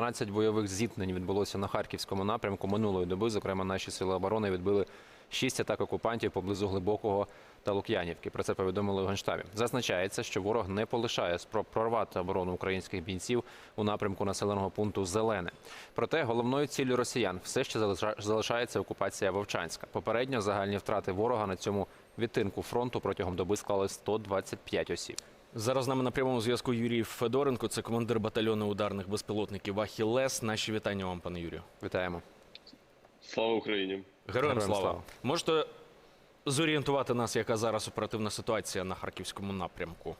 12 бойових зіткнень відбулося на харківському напрямку минулої доби. Зокрема, наші сили оборони відбили 6 атак окупантів поблизу глибокого та Лук'янівки. Про це повідомили у генштабі. Зазначається, що ворог не полишає спроб прорвати оборону українських бійців у напрямку населеного пункту Зелене. Проте головною ціллю росіян все ще залиша- залишається окупація Вовчанська. Попередньо загальні втрати ворога на цьому відтинку фронту протягом доби склали 125 осіб. Зараз з нами на прямому зв'язку Юрій Федоренко, це командир батальйону ударних безпілотників Ахілес. Наші вітання вам, пане Юрію. Вітаємо. Слава Україні! Героям, Героям слава. слава. Можете зорієнтувати нас, яка зараз оперативна ситуація на харківському напрямку?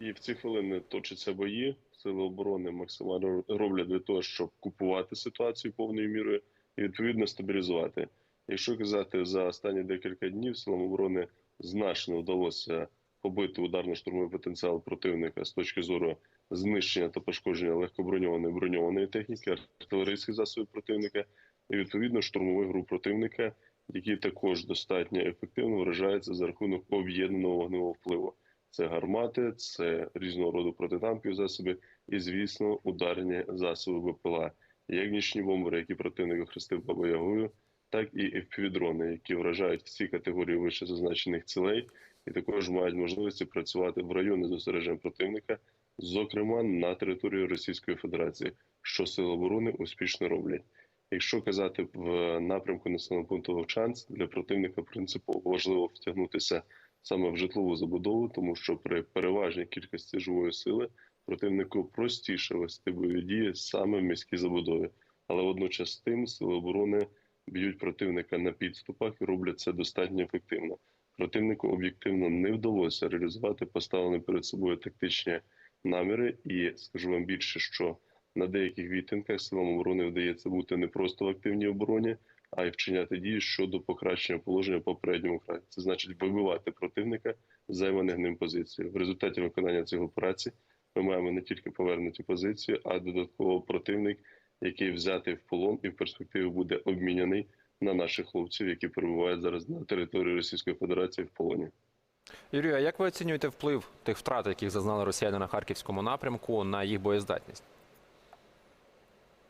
І в ці хвилини точаться бої. Сили оборони максимально роблять для того, щоб купувати ситуацію повною мірою і відповідно стабілізувати. Якщо казати за останні декілька днів, силам оборони значно вдалося побити ударно-штурмовий потенціал противника з точки зору знищення та пошкодження легкоброньованої броньованої техніки, артилерійських засобів противника і відповідно штурмових груп противника, які також достатньо ефективно вражаються за рахунок об'єднаного вогневого впливу. Це гармати, це різного роду протитанкові засоби і, звісно, ударні засоби БПЛА, як нічні бомбери, які противник охрестив бабоягою, так і FPV-дрони, які вражають всі категорії вище зазначених цілей, і також мають можливості працювати в районі зосереджень противника, зокрема на території Російської Федерації, що сили оборони успішно роблять. Якщо казати в напрямку населеного пункту Вовчанськ, для противника принципово важливо втягнутися саме в житлову забудову, тому що при переважній кількості живої сили противнику простіше вести бойові дії саме в міській забудові. Але водночас тим сили оборони б'ють противника на підступах і роблять це достатньо ефективно. Противнику об'єктивно не вдалося реалізувати поставлені перед собою тактичні наміри, і скажу вам більше, що на деяких відтинках силам оборони вдається бути не просто в активній обороні, а й вчиняти дії щодо покращення положення попередньому краї. Це значить вибивати противника займаних ним позиції. В результаті виконання цих операцій ми маємо не тільки повернуті позиції, а додатково противник, який взятий в полон і в перспективі буде обміняний на наших хлопців, які перебувають зараз на території Російської Федерації в полоні. Юрію, а як ви оцінюєте вплив тих втрат, яких зазнали росіяни на харківському напрямку, на їх боєздатність?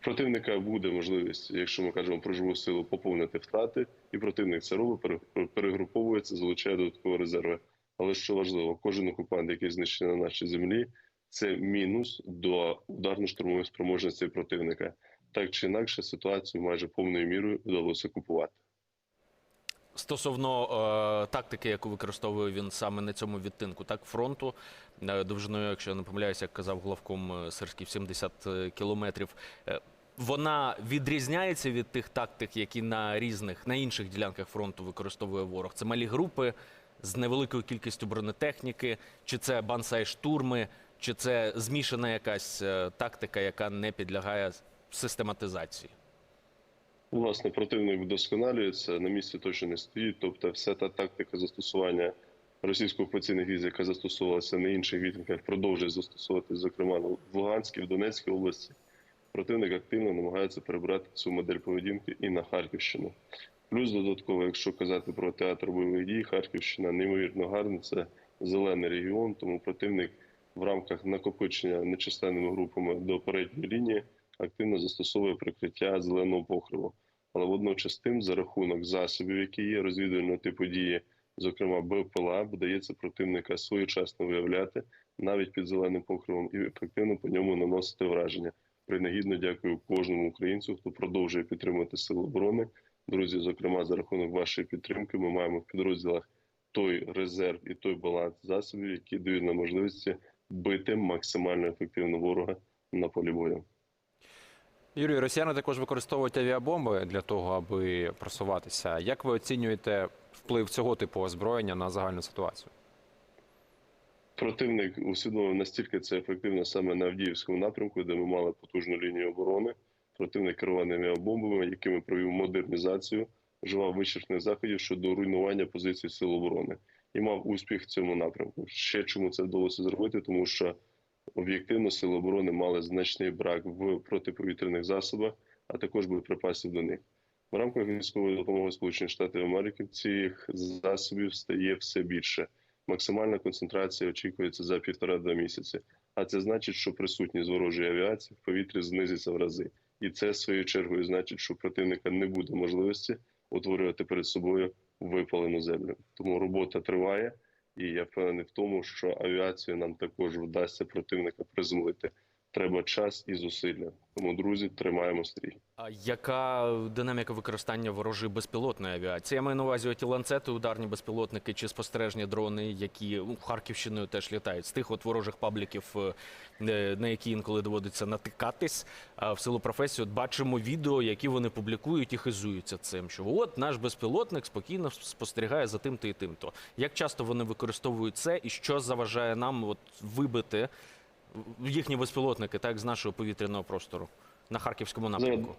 Противника буде можливість, якщо ми кажемо про живу силу, поповнити втрати, і противник це робить, перегруповується, залучає додаткові резерви. Але що важливо, кожен окупант, який знищений на нашій землі, це мінус до ударно-штурмової спроможності противника. Так чи інакше, ситуацію майже повною мірою вдалося купувати. Стосовно е, тактики, яку використовує він саме на цьому відтинку, так фронту е, довжиною, якщо я не помиляюся, як казав главком е, Сирський, 70 кілометрів. Е, вона відрізняється від тих тактик, які на різних на інших ділянках фронту використовує ворог. Це малі групи з невеликою кількістю бронетехніки, чи це бансай штурми, чи це змішана якась е, тактика, яка не підлягає систематизації. Власне, противник вдосконалюється, на місці точно не стоїть. Тобто, вся та тактика застосування російсько-окупаційних військ, яка застосовувалася на інших відтинках, продовжує застосовуватися, зокрема в Луганській, в Донецькій області. Противник активно намагається перебрати цю модель поведінки і на Харківщину. Плюс додатково, якщо казати про театр бойових дій, Харківщина неймовірно гарна, це зелений регіон, тому противник в рамках накопичення нечисленними групами до передньої лінії активно застосовує прикриття зеленого покриву. Але водночас тим, за рахунок засобів, які є розвідувального типу дії, зокрема БПЛА, вдається противника своєчасно виявляти навіть під зеленим покривом і ефективно по ньому наносити враження. Принагідно дякую кожному українцю, хто продовжує підтримувати сили оборони. Друзі, зокрема, за рахунок вашої підтримки, ми маємо в підрозділах той резерв і той баланс засобів, які дають нам можливості бити максимально ефективно ворога на полі бою. Юрію, росіяни також використовують авіабомби для того, аби просуватися. Як ви оцінюєте вплив цього типу озброєння на загальну ситуацію? Противник усвідомив настільки це ефективно саме на Авдіївському напрямку, де ми мали потужну лінію оборони. Противник керованими авіабомбами, якими провів модернізацію, вживав вичерпних заходів щодо руйнування позицій сил оборони і мав успіх в цьому напрямку. Ще чому це вдалося зробити? Тому що об'єктивно сили оборони мали значний брак в протиповітряних засобах, а також боєприпасів до них. В рамках військової допомоги Сполучених Штатів Америки цих засобів стає все більше. Максимальна концентрація очікується за півтора-два місяці. А це значить, що присутність ворожої авіації в повітрі знизиться в рази. І це своєю чергою значить, що противника не буде можливості утворювати перед собою випалену землю. Тому робота триває, і я впевнений в тому, що авіацію нам також вдасться противника приземлити. Треба час і зусилля. Тому, друзі, тримаємо стрій. А яка динаміка використання ворожої безпілотної авіації? Я маю на увазі ті ланцети, ударні безпілотники чи спостережні дрони, які ну, Харківщиною теж літають з тих от ворожих пабліків, е, на які інколи доводиться натикатись. В силу професії от бачимо відео, які вони публікують і хизуються цим. Що от наш безпілотник спокійно спостерігає за тим-то і тим-то. Як часто вони використовують це, і що заважає нам от вибити їхні безпілотники так з нашого повітряного простору на харківському напрямку?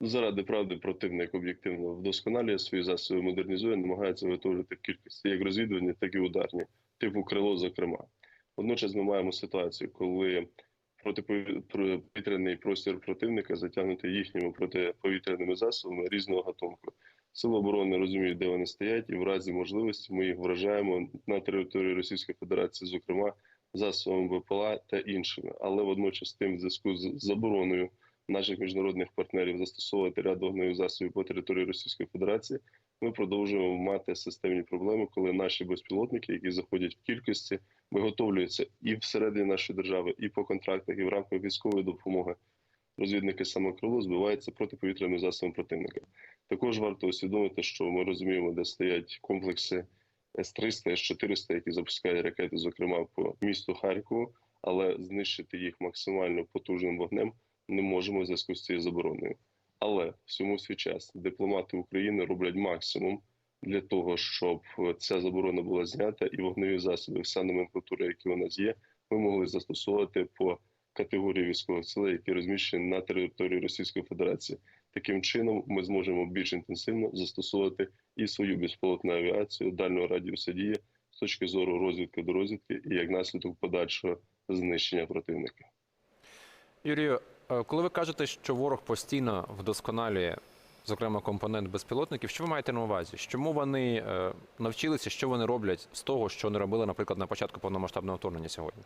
Заради правди противник об'єктивно вдосконалює свої засоби, модернізує, намагається виготовлювати в кількості як розвідувальні, так і ударні, типу крило, зокрема. Водночас ми маємо ситуацію, коли протиповітряний простір противника затягнутий їхніми протиповітряними засобами різного гатунку. Сили оборони розуміють, де вони стоять, і в разі можливості ми їх вражаємо на території Російської Федерації, зокрема засобами БПЛА та іншими. Але водночас тим в зв'язку з забороною наших міжнародних партнерів застосовувати ряд вогневих засобів по території Російської Федерації, ми продовжуємо мати системні проблеми, коли наші безпілотники, які заходять в кількості, виготовлюються і всередині нашої держави, і по контрактах, і в рамках військової допомоги. Розвідники самокрило збиваються протиповітряними засобами противника. Також варто усвідомити, що ми розуміємо, де стоять комплекси С-300, С-400, які запускають ракети, зокрема по місту Харкову, але знищити їх максимально потужним вогнем не можемо в зв'язку з цією забороною. Але всьому свій час дипломати України роблять максимум для того, щоб ця заборона була знята, і вогневі засоби, вся номенклатура, які у нас є, ми могли застосовувати по категорії військових сил, які розміщені на території Російської Федерації. Таким чином, ми зможемо більш інтенсивно застосовувати і свою безпілотну авіацію дальнього радіуса дії з точки зору розвідки до розвідки і як наслідок подальшого знищення противника. Юрію, е, коли ви кажете, що ворог постійно вдосконалює, зокрема, компонент безпілотників, що ви маєте на увазі? Чому вони е, навчилися, що вони роблять з того, що не робили, наприклад, на початку повномасштабного вторгнення сьогодні?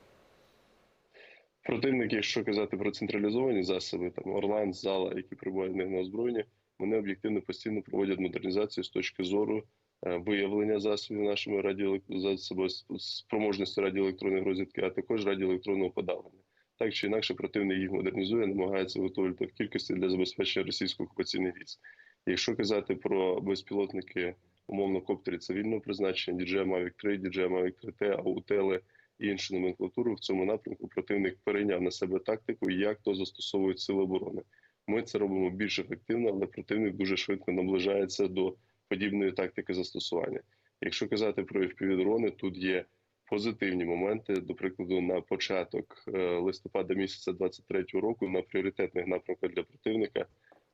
Противники, якщо казати про централізовані засоби, там Орлан, Зала, які перебувають в них на озброєнні, вони об'єктивно постійно проводять модернізацію з точки зору е, виявлення засобів нашими радіоелектронними спроможності радіоелектронної розвідки, а також радіоелектронного подавлення. Так чи інакше, противник їх модернізує, намагається виготовлювати в кількості для забезпечення російських окупаційних військ. Якщо казати про безпілотники, умовно коптері цивільного призначення, DJI Mavic 3, DJI Mavic 3T, аутели і іншу номенклатуру в цьому напрямку противник перейняв на себе тактику, як то застосовують сили оборони. Ми це робимо більш ефективно, але противник дуже швидко наближається до подібної тактики застосування. Якщо казати про FPV-дрони, тут є позитивні моменти. До прикладу, на початок е, листопада місяця 23-го року на пріоритетних напрямках для противника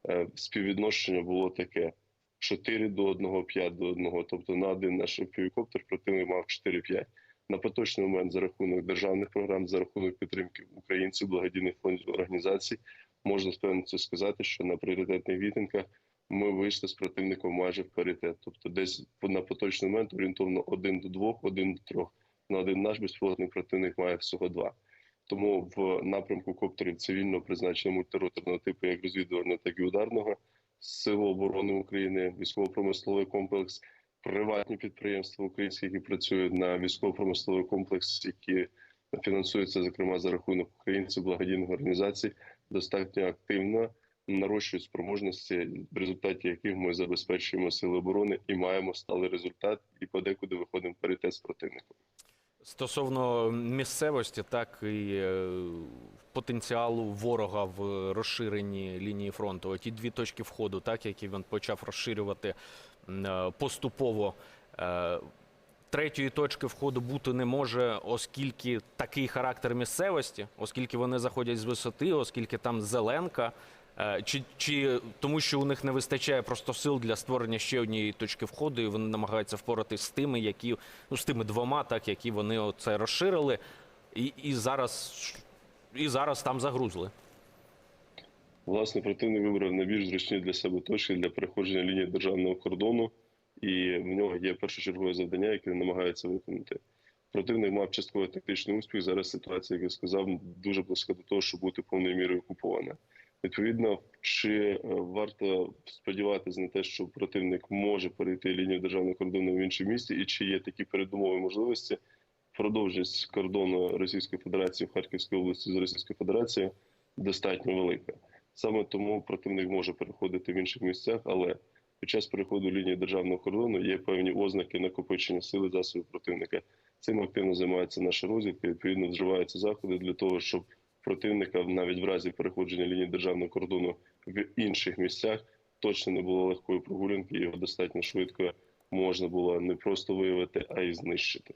е, співвідношення було таке: 4 до 1, 5 до 1. Тобто на один наш FPV-коптер противник мав 4-5. На поточний момент за рахунок державних програм, за рахунок підтримки українців, благодійних фондів організацій, можна впевнено сказати, що на пріоритетних вітинках ми вийшли з противником майже в паритет. Тобто, десь на поточний момент орієнтовно 1 до 2, 1 до 3. На один наш безпілотний противник має всього два. Тому в напрямку коптерів цивільного призначення мультироторного типу, як розвідувального, так і ударного, Сили оборони України, військово-промисловий комплекс, приватні підприємства українські, які працюють на військово-промисловий комплекс, які фінансуються, зокрема, за рахунок українців, благодійних організацій, достатньо активно нарощують спроможності, в результаті яких ми забезпечуємо сили оборони і маємо сталий результат, і подекуди виходимо в паритет з противником. Стосовно місцевості, так і е, потенціалу ворога в розширенні лінії фронту. Оті дві точки входу, так які він почав розширювати поступово. Е, Третьої точки входу бути не може, оскільки такий характер місцевості, оскільки вони заходять з висоти, оскільки там зеленка, Е, чи, чи тому, що у них не вистачає просто сил для створення ще однієї точки входу, і вони намагаються впоратись з тими, які ну з тими двома, так які вони це розширили, і, і зараз і зараз там загрузли. Власне, противник вибрав найбільш зручні для себе точки для переходження лінії державного кордону і в нього є першочергове завдання, яке він намагається виконати. Противник мав частково тактичний успіх. Зараз ситуація, як я сказав, дуже близька до того, щоб бути повною мірою окупована. Відповідно, чи е, варто сподіватися на те, що противник може перейти лінію державного кордону в інше місті, і чи є такі передумови можливості? Продовженість кордону Російської Федерації в Харківській області з Російською Федерацією достатньо велика. Саме тому противник може переходити в інших місцях, але під час переходу лінії державного кордону є певні ознаки накопичення сили засобів противника. Цим активно займається наша розвідка. Відповідно, вживаються заходи для того, щоб противника навіть в разі переходження лінії державного кордону в інших місцях точно не було легкої прогулянки. Його достатньо швидко можна було не просто виявити, а й знищити.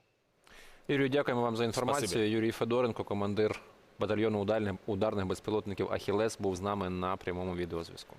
Юрію, дякуємо вам за інформацію. Спасибі. Юрій Федоренко, командир батальйону ударних, безпілотників Ахілес, був з нами на прямому відеозв'язку.